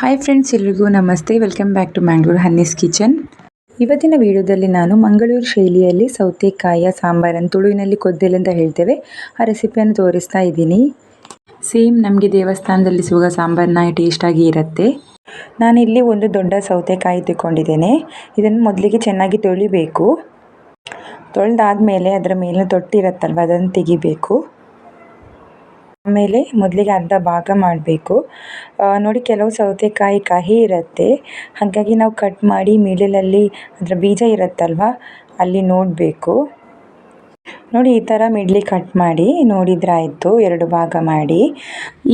Hi friends ಎಲ್ರಿಗೂ namaste. Welcome back to Mangalore Hanni's kitchen ಇವತ್ತಿನ ವಿಡಿಯೋದಲ್ಲಿ ನಾನು ಮಂಗಳೂರು ಶೈಲಿಯಲ್ಲಿ ಸೌತೆಕಾಯಿಯ ಸಾಂಬಾರನ್ನು ತುಳುವಿನಲ್ಲಿ ಅಂತ ಹೇಳ್ತೇವೆ. ಆ ರೆಸಿಪಿಯನ್ನು ತೋರಿಸ್ತಾ ಇದ್ದೀನಿ. ಸೇಮ್ ನಮಗೆ ದೇವಸ್ಥಾನದಲ್ಲಿ ಸಿಗುವ ಸಾಂಬಾರನ್ನ ಟೇಸ್ಟಾಗಿ ಇರುತ್ತೆ. ನಾನಿಲ್ಲಿ ಒಂದು ದೊಡ್ಡ ಸೌತೆಕಾಯಿ ತಗೊಂಡಿದ್ದೇನೆ ಇದನ್ನು ಮೊದಲಿಗೆ ಚೆನ್ನಾಗಿ ತೊಳಿಬೇಕು. ತೊಳೆದಾದ್ಮೇಲೆ ಅದರ ಮೇಲಿನ ತೊಟ್ಟಿರುತ್ತಲ್ವ, ಅದನ್ನು ತೆಗಿಬೇಕು. ಆಮೇಲೆ ಮೊದಲಿಗೆ ಅರ್ಧ ಭಾಗ ಮಾಡಬೇಕು. ನೋಡಿ ಕೆಲವು ಸೌತೆಕಾಯಿ ಕಹಿ ಇರುತ್ತೆ. ಹಾಗಾಗಿ ನಾವು ಕಟ್ ಮಾಡಿ ಮಿಡಲಲ್ಲಿ ಅದರ ಬೀಜ ಇರುತ್ತಲ್ವ, ಅಲ್ಲಿ ನೋಡಬೇಕು. ನೋಡಿ, ಈ ಥರ ಮಿಡ್ಲಿ ಕಟ್ ಮಾಡಿ ನೋಡಿದ್ರೆ ಆಯಿತು, ಎರಡು ಭಾಗ ಮಾಡಿ.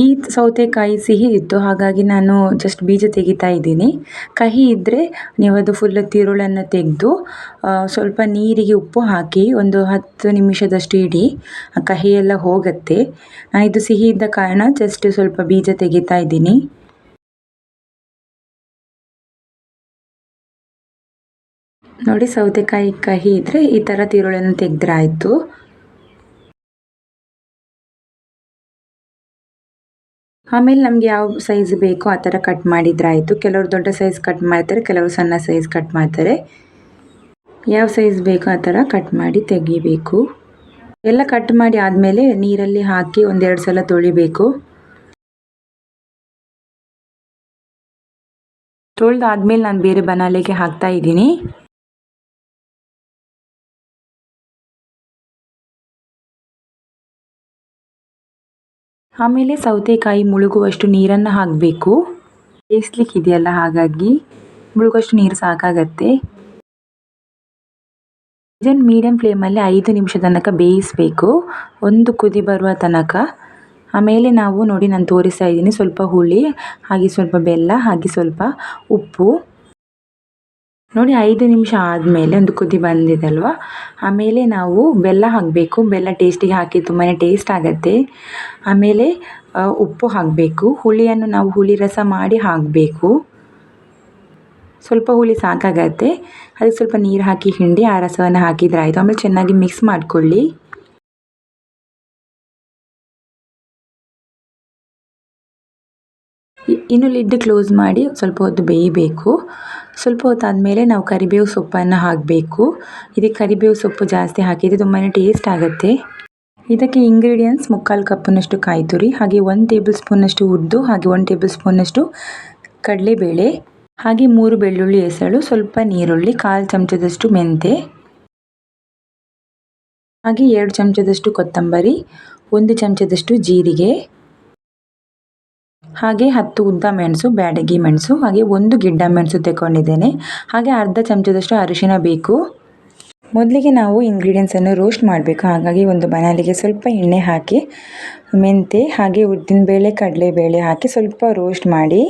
ಈ ಸೌತೆಕಾಯಿ ಸಿಹಿ ಇತ್ತು, ಹಾಗಾಗಿ ನಾನು ಜಸ್ಟ್ ಬೀಜ ತೆಗಿತಾ ಇದ್ದೀನಿ. ಕಹಿ ಇದ್ದರೆ ನೀವು ಅದು ಫುಲ್ ತಿರುಳನ್ನು ತೆಗೆದು ಸ್ವಲ್ಪ ನೀರಿಗೆ ಉಪ್ಪು ಹಾಕಿ ಒಂದು ಹತ್ತು ನಿಮಿಷದಷ್ಟು ಇಡಿ ಕಹಿ ಎಲ್ಲ ಹೋಗುತ್ತೆ. ಇದು ಸಿಹಿ ಇದ್ದ ಕಾರಣ ಜಸ್ಟ್ ಸ್ವಲ್ಪ ಬೀಜ ತೆಗಿತಾ ಇದ್ದೀನಿ. ನೋಡಿ ಸೌತೆಕಾಯಿ ಕಹಿ ಇದ್ದರೆ ಈ ಥರ ತಿರುಳನ್ನು ತೆಗೆದ್ರಾಯ್ತು. ಆಮೇಲೆ ನಮ್ಗೆ ಯಾವ ಸೈಜ್ ಬೇಕೋ ಆ ಥರ ಕಟ್ ಮಾಡಿದ್ರಾಯ್ತು. ಕೆಲವರು ದೊಡ್ಡ ಸೈಜ್ ಕಟ್ ಮಾಡ್ತಾರೆ, ಕೆಲವರು ಸಣ್ಣ ಸೈಜ್ ಕಟ್ ಮಾಡ್ತಾರೆ. ಯಾವ ಸೈಜ್ ಬೇಕೋ ಆ ಥರ ಕಟ್ ಮಾಡಿ ತೆಗಿಬೇಕು. ಎಲ್ಲ ಕಟ್ ಮಾಡಿ ಆದಮೇಲೆ ನೀರಲ್ಲಿ ಹಾಕಿ ಒಂದೆರಡು ಸಲ ತೊಳಿಬೇಕು. ತೊಳೆದಾದ್ಮೇಲೆ ನಾನು ಬೇರೆ ಬನಾಲೆಗೆ ಹಾಕ್ತಾ ಇದ್ದೀನಿ. ಆಮೇಲೆ ಸೌತೆಕಾಯಿ ಮುಳುಗುವಷ್ಟು ನೀರನ್ನು ಹಾಕಬೇಕು. ಬೇಯಿಸ್ಲಿಕ್ಕೆ ಇದೆಯಲ್ಲ ಹಾಗಾಗಿ ಮುಳುಗುವಷ್ಟು ನೀರು ಸಾಕಾಗತ್ತೆ. ಇದನ್ನು ಮೀಡಿಯಂ ಫ್ಲೇಮಲ್ಲಿ ಐದು ನಿಮಿಷ ತನಕ ಬೇಯಿಸಬೇಕು. ಒಂದು ಕುದಿ ಬರುವ ತನಕ. ಆಮೇಲೆ ನಾವು ನೋಡಿ ನಾನು ತೋರಿಸ್ತಾ ಇದ್ದೀನಿ ಸ್ವಲ್ಪ ಹುಳಿ, ಹಾಗೆ ಸ್ವಲ್ಪ ಬೆಲ್ಲ, ಹಾಗೆ ಸ್ವಲ್ಪ ಉಪ್ಪು. ನೋಡಿ, ಐದು ನಿಮಿಷ ಆದಮೇಲೆ ಒಂದು ಕುದಿ ಬಂದಿದಲ್ವ? ಆಮೇಲೆ ನಾವು ಬೆಲ್ಲ ಹಾಕಬೇಕು. ಬೆಲ್ಲ ಟೇಸ್ಟಿಗೆ ಹಾಕಿ ತುಂಬಾ ಟೇಸ್ಟ್ ಆಗುತ್ತೆ. ಆಮೇಲೆ ಉಪ್ಪು ಹಾಕಬೇಕು. ಹುಳಿಯನ್ನು ನಾವು ಹುಳಿ ರಸ ಮಾಡಿ ಹಾಕಬೇಕು. ಸ್ವಲ್ಪ ಹುಳಿ ಸಾಕಾಗತ್ತೆ. ಅದಕ್ಕೆ ಸ್ವಲ್ಪ ನೀರು ಹಾಕಿ, ಹಿಂಡಿ ಆ ರಸವನ್ನು ಹಾಕಿದ್ರೆ ಆಯಿತು. ಆಮೇಲೆ ಚೆನ್ನಾಗಿ ಮಿಕ್ಸ್ ಮಾಡಿಕೊಳ್ಳಿ. ಇನ್ನು ಲಿಡ್ ಕ್ಲೋಸ್ ಮಾಡಿ ಸ್ವಲ್ಪ ಹೊತ್ತು ಬೇಯಬೇಕು. ಸ್ವಲ್ಪ ಹೊತ್ತಾದಮೇಲೆ ನಾವು ಕರಿಬೇವು ಸೊಪ್ಪನ್ನು ಹಾಕಬೇಕು. ಇದಕ್ಕೆ ಕರಿಬೇವು ಸೊಪ್ಪು ಜಾಸ್ತಿ ಹಾಕಿದರೆ ತುಂಬಾ ಟೇಸ್ಟ್ ಆಗುತ್ತೆ. ಇದಕ್ಕೆ ಇಂಗ್ರೀಡಿಯೆಂಟ್ಸ್ ಮುಕ್ಕಾಲು ಕಪ್ಪಿನಷ್ಟು ಕಾಯಿ ತುರಿ ಹಾಗೆ ಒಂದು ಟೇಬಲ್ ಸ್ಪೂನಷ್ಟು ಉದ್ದು, ಹಾಗೆ ಒಂದು ಟೇಬಲ್ ಸ್ಪೂನಷ್ಟು ಕಡಲೆಬೇಳೆ, ಹಾಗೆ ಮೂರು ಬೆಳ್ಳುಳ್ಳಿ ಹೆಸಳು, ಸ್ವಲ್ಪ ನೀರುಳ್ಳಿ, ಕಾಲು ಚಮಚದಷ್ಟು ಮೆಂತೆ, ಹಾಗೆ ಎರಡು ಚಮಚದಷ್ಟು ಕೊತ್ತಂಬರಿ, ಒಂದು ಚಮಚದಷ್ಟು ಜೀರಿಗೆ ಹಾಗೆ ಹತ್ತು ಉದ್ದ ಮೆಣಸು, ಬ್ಯಾಡಗಿ ಮೆಣಸು, ಹಾಗೆ ಒಂದು ಗಿಡ್ಡ ಮೆಣಸು ತೆಗೊಂಡಿದ್ದೇನೆ ಹಾಗೆ ಅರ್ಧ ಚಮಚದಷ್ಟು ಅರಿಶಿನ ಬೇಕು. ಮೊದಲಿಗೆ ನಾವು ಇಂಗ್ರೀಡಿಯೆಂಟ್ಸನ್ನು ರೋಸ್ಟ್ ಮಾಡಬೇಕು. ಹಾಗಾಗಿ ಒಂದು ಬನಾಲಿಗೆ ಸ್ವಲ್ಪ ಎಣ್ಣೆ ಹಾಕಿ, ಮೆಂತೆ, ಹಾಗೆ ಉದ್ದಿನಬೇಳೆ ಕಡಲೆಬೇಳೆ ಹಾಕಿ ಸ್ವಲ್ಪ ರೋಸ್ಟ್ ಮಾಡಿ.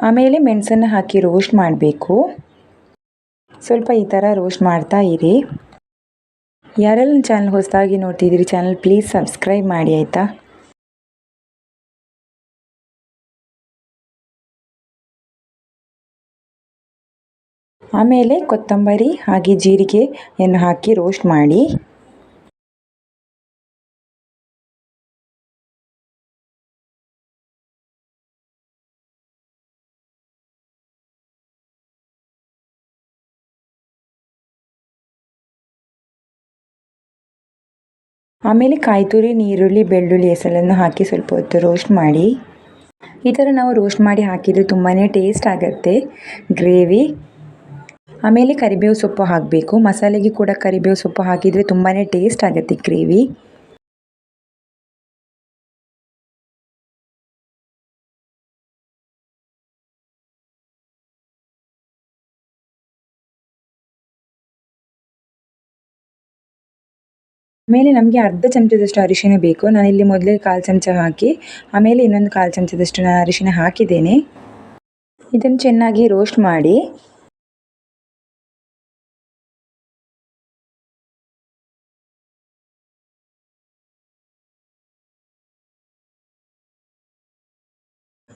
ಆಮೇಲೆ ಮೆಣಸನ್ನು ಹಾಕಿ ರೋಸ್ಟ್ ಮಾಡಬೇಕು. ಸ್ವಲ್ಪ ಈ ಥರ ರೋಸ್ಟ್ ಮಾಡ್ತಾ ಇರಿ. ಯಾರೆಲ್ಲ ಚಾನಲ್ ಹೊಸದಾಗಿ ನೋಡ್ತಿದ್ದೀರಿ, ಚಾನಲ್ ಪ್ಲೀಸ್ ಸಬ್ಸ್ಕ್ರೈಬ್ ಮಾಡಿ, ಆಯಿತಾ? ಆಮೇಲೆ ಕೊತ್ತಂಬರಿ ಹಾಗೆ ಜೀರಿಗೆಯನ್ನು ಹಾಕಿ ರೋಸ್ಟ್ ಮಾಡಿ. ಆಮೇಲೆ ಕಾಯಿ ತುರಿ ನೀರುಳ್ಳಿ, ಬೆಳ್ಳುಳ್ಳಿ ಹೆಸರನ್ನು ಹಾಕಿ ಸ್ವಲ್ಪ ಹೊತ್ತು ರೋಸ್ಟ್ ಮಾಡಿ. ಈ ಥರ ನಾವು ರೋಸ್ಟ್ ಮಾಡಿ ಹಾಕಿದರೆ ತುಂಬಾ ಟೇಸ್ಟ್ ಆಗುತ್ತೆ. ಗ್ರೇವಿ ಆಮೇಲೆ ಕರಿಬೇವು ಸೊಪ್ಪು ಹಾಕಬೇಕು. ಮಸಾಲೆಗೆ ಕೂಡ ಕರಿಬೇವು ಸೊಪ್ಪು ಹಾಕಿದರೆ ತುಂಬಾ ಟೇಸ್ಟ್ ಆಗುತ್ತೆ ಗ್ರೇವಿ ಆಮೇಲೆ ನಮಗೆ ಅರ್ಧ ಚಮಚದಷ್ಟು ಅರಿಶಿನ ಬೇಕು. ನಾನಿಲ್ಲಿ ಮೊದಲೇ ಕಾಲು ಚಮಚ ಹಾಕಿ, ಆಮೇಲೆ ಇನ್ನೊಂದು ಕಾಲು ಚಮಚದಷ್ಟು ನಾನು ಅರಿಶಿನ ಹಾಕಿದ್ದೇನೆ. ಇದನ್ನು ಚೆನ್ನಾಗಿ ರೋಸ್ಟ್ ಮಾಡಿ.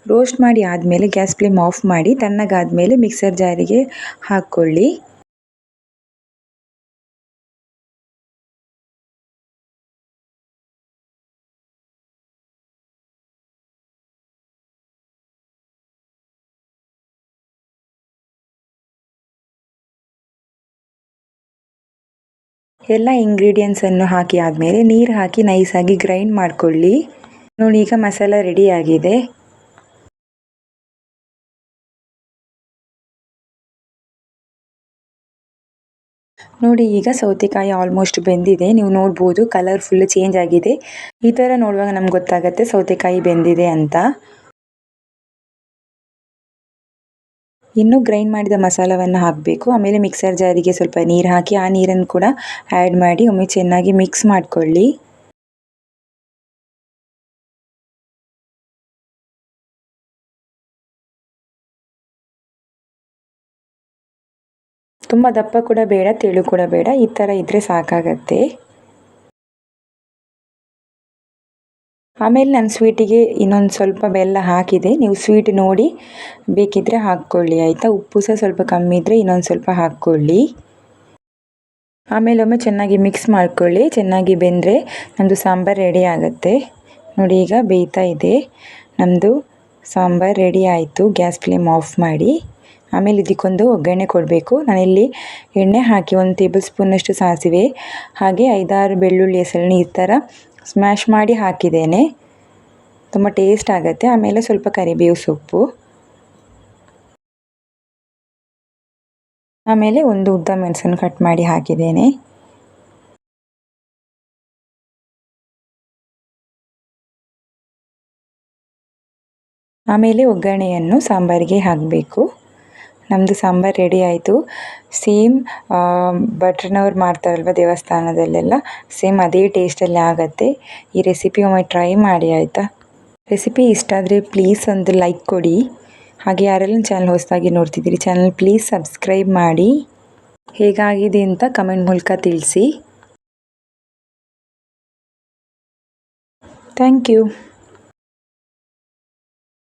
ರೋಸ್ಟ್ ಮಾಡಿ ಆದಮೇಲೆ ಗ್ಯಾಸ್ ಫ್ಲೇಮ್ ಆಫ್ ಮಾಡಿ, ತಣ್ಣಗಾದಮೇಲೆ ಮಿಕ್ಸರ್ ಜಾರಿಗೆ ಹಾಕ್ಕೊಳ್ಳಿ. ಎಲ್ಲ ಇಂಗ್ರೀಡಿಯೆಂಟ್ಸನ್ನು ಹಾಕಿ ಆದಮೇಲೆ ನೀರು ಹಾಕಿ ನೈಸಾಗಿ ಗ್ರೈಂಡ್ ಮಾಡಿಕೊಳ್ಳಿ. ನೋಡಿ, ಈಗ ಮಸಾಲ ರೆಡಿ ಆಗಿದೆ. ನೋಡಿ, ಈಗ ಸೌತೆಕಾಯಿ ಆಲ್ಮೋಸ್ಟ್ ಬೆಂದಿದೆ. ನೀವು ನೋಡ್ಬೋದು ಕಲರ್ ಫುಲ್ ಚೇಂಜ್ ಆಗಿದೆ. ಈ ಥರ ನೋಡುವಾಗ ನಮ್ಗೆ ಗೊತ್ತಾಗುತ್ತೆ ಸೌತೆಕಾಯಿ ಬೆಂದಿದೆ ಅಂತ. ಇನ್ನು ಗ್ರೈಂಡ್ ಮಾಡಿದ ಮಸಾಲವನ್ನು ಹಾಕಬೇಕು. ಆಮೇಲೆ ಮಿಕ್ಸರ್ ಜಾರಿಗೆ ಸ್ವಲ್ಪ ನೀರು ಹಾಕಿ, ಆ ನೀರನ್ನು ಕೂಡ ಆ್ಯಡ್ ಮಾಡಿ, ಒಮ್ಮೆ ಚೆನ್ನಾಗಿ ಮಿಕ್ಸ್ ಮಾಡಿಕೊಳ್ಳಿ. ತುಂಬ ದಪ್ಪ ಕೂಡ ಬೇಡ, ತೆಳು ಕೂಡ ಬೇಡ, ಈ ಥರ ಇದ್ದರೆ ಸಾಕಾಗತ್ತೆ. ಆಮೇಲೆ ನಾನು ಸ್ವೀಟಿಗೆ ಇನ್ನೊಂದು ಸ್ವಲ್ಪ ಬೆಲ್ಲ ಹಾಕಿದೆ. ನೀವು ಸ್ವೀಟ್ ನೋಡಿ ಬೇಕಿದ್ದರೆ ಹಾಕ್ಕೊಳ್ಳಿ, ಆಯಿತಾ? ಉಪ್ಪು ಸಹ ಸ್ವಲ್ಪ ಕಮ್ಮಿ ಇದ್ದರೆ ಇನ್ನೊಂದು ಸ್ವಲ್ಪ ಹಾಕ್ಕೊಳ್ಳಿ. ಆಮೇಲೆ ಒಮ್ಮೆ ಚೆನ್ನಾಗಿ ಮಿಕ್ಸ್ ಮಾಡ್ಕೊಳ್ಳಿ. ಚೆನ್ನಾಗಿ ಬೆಂದರೆ ನಮ್ಮದು ಸಾಂಬಾರು ರೆಡಿ ಆಗುತ್ತೆ. ನೋಡಿ, ಈಗ ಬೇಯ್ತಾ ಇದೆ. ನಮ್ಮದು ಸಾಂಬಾರು ರೆಡಿ ಆಯಿತು. ಗ್ಯಾಸ್ ಫ್ಲೇಮ್ ಆಫ್ ಮಾಡಿ. ಆಮೇಲೆ ಇದಕ್ಕೊಂದು ಒಗ್ಗರಣೆ ಕೊಡಬೇಕು. ನಾನಿಲ್ಲಿ ಎಣ್ಣೆ ಹಾಕಿ ಒಂದು ಟೇಬಲ್ ಸ್ಪೂನಷ್ಟು ಸಾಸಿವೆ, ಹಾಗೆ ಐದಾರು ಬೆಳ್ಳುಳ್ಳಿ ಹೆಸರಿನ ಈ ಥರ ಸ್ಮ್ಯಾಶ್ ಮಾಡಿ ಹಾಕಿದ್ದೇನೆ. ತುಂಬ ಟೇಸ್ಟ್ ಆಗುತ್ತೆ. ಆಮೇಲೆ ಸ್ವಲ್ಪ ಕರಿಬೇವು ಸೊಪ್ಪು. ಆಮೇಲೆ ಒಂದು ಉದ್ದ ಮೆಣಸನ್ನು ಕಟ್ ಮಾಡಿ ಹಾಕಿದ್ದೇನೆ. ಆಮೇಲೆ ಒಗ್ಗರಣೆಯನ್ನು ಸಾಂಬಾರಿಗೆ ಹಾಕಬೇಕು. ನಮ್ಮದು ಸಾಂಬಾರು ರೆಡಿ ಆಯಿತು. ಸೇಮ್ ಭಟ್ರನವ್ರು ಮಾಡ್ತಾರಲ್ವ ದೇವಸ್ಥಾನದಲ್ಲೆಲ್ಲ? ಸೇಮ್ ಅದೇ ಟೇಸ್ಟಲ್ಲಿ ಆಗುತ್ತೆ. ಈ ರೆಸಿಪಿ ಒಮ್ಮೆ ಟ್ರೈ ಮಾಡಿ ಆಯಿತಾ? ರೆಸಿಪಿ ಇಷ್ಟ ಆದರೆ ಪ್ಲೀಸ್ ಒಂದು ಲೈಕ್ ಕೊಡಿ. ಹಾಗೆ ಯಾರೆಲ್ಲ ಚಾನಲ್ ಹೊಸದಾಗಿ ನೋಡ್ತಿದ್ದೀರಿ ಚಾನಲ್ ಪ್ಲೀಸ್ ಸಬ್ಸ್ಕ್ರೈಬ್ ಮಾಡಿ. ಹೇಗಾಗಿದೆ ಅಂತ ಕಮೆಂಟ್ ಮೂಲಕ ತಿಳಿಸಿ. Thank you